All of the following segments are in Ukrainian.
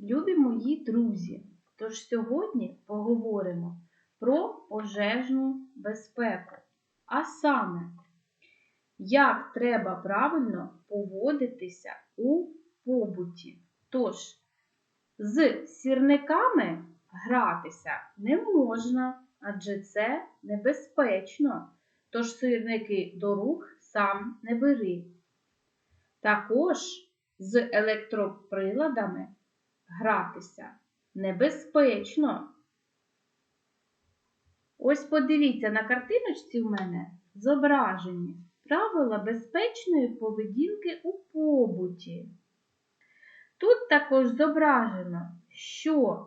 Любі мої друзі, тож сьогодні поговоримо про пожежну безпеку, а саме, як треба правильно поводитися у побуті. Тож, з сірниками гратися не можна, адже це небезпечно. Тож сирники до рук сам не бери. Також з електроприладами гратися небезпечно. Ось подивіться, на картиночці в мене зображені правила безпечної поведінки у побуті. Тут також зображено, що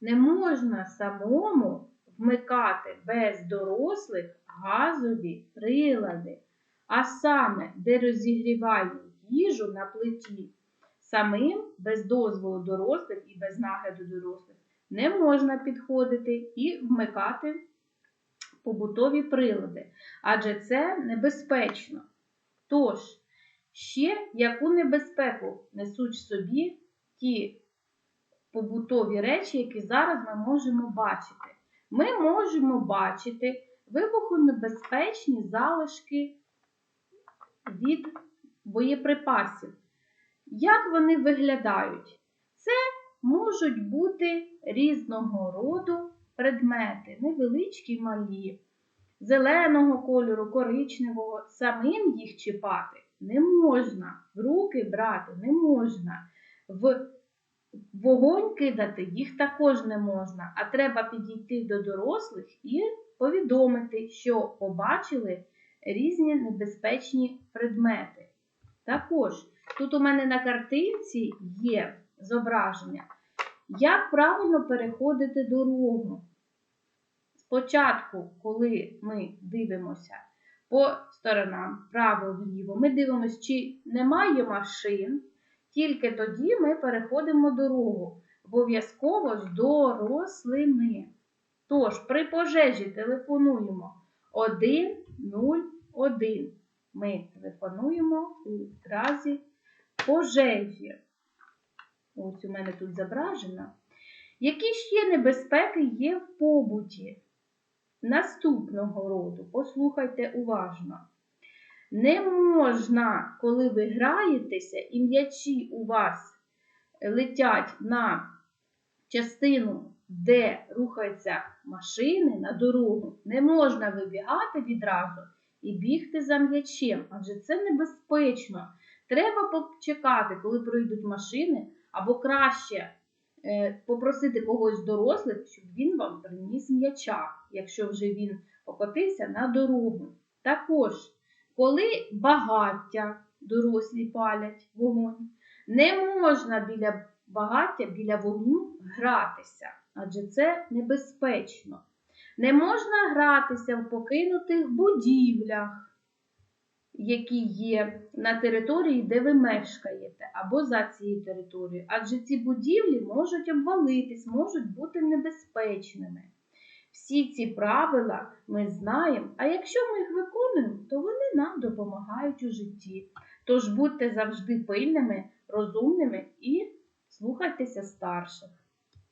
не можна самому вмикати без дорослих газові прилади, а саме, де розігрівають їжу на плиті. Самим без дозволу дорослих і без нагляду дорослих не можна підходити і вмикати побутові прилади, адже це небезпечно. Тож, ще яку небезпеку несуть в собі ті побутові речі, які зараз ми можемо бачити. Ми можемо бачити вибухонебезпечні залишки від боєприпасів. Як вони виглядають? Це можуть бути різного роду предмети, невеличкі малі, зеленого кольору, коричневого. Самим їх чіпати не можна, в руки брати не можна. В вогонь кидати їх також не можна, а треба підійти до дорослих і повідомити, що побачили різні небезпечні предмети. Також тут у мене на картинці є зображення, як правильно переходити дорогу. Спочатку, коли ми дивимося по сторонам, вправо-вліво, ми дивимося, чи немає машин, тільки тоді ми переходимо дорогу. Обов'язково з дорослими. Тож, при пожежі телефонуємо 101. Ми телефонуємо у разі пожежі. Ось у мене тут зображено. Які ще небезпеки є в побуті? Наступного роду, послухайте уважно. Не можна, коли ви граєтеся, і м'ячі у вас летять на частину, де рухаються машини на дорогу, не можна вибігати відразу і бігти за м'ячем, адже це небезпечно. Треба почекати, коли пройдуть машини, або краще е, попросити когось дорослих, щоб він вам приніс м'яча, якщо вже він покотився на дорогу. Також, коли багаття дорослі палять вогонь, не можна біля багаття, біля вогню гратися, адже це небезпечно. Не можна гратися в покинутих будівлях, які є на території, де ви мешкаєте, або за цією територією, адже ці будівлі можуть обвалитись, можуть бути небезпечними. Всі ці правила ми знаємо, а якщо ми їх виконуємо, то вони нам допомагають у житті. Тож будьте завжди пильними, розумними і слухайтеся старших.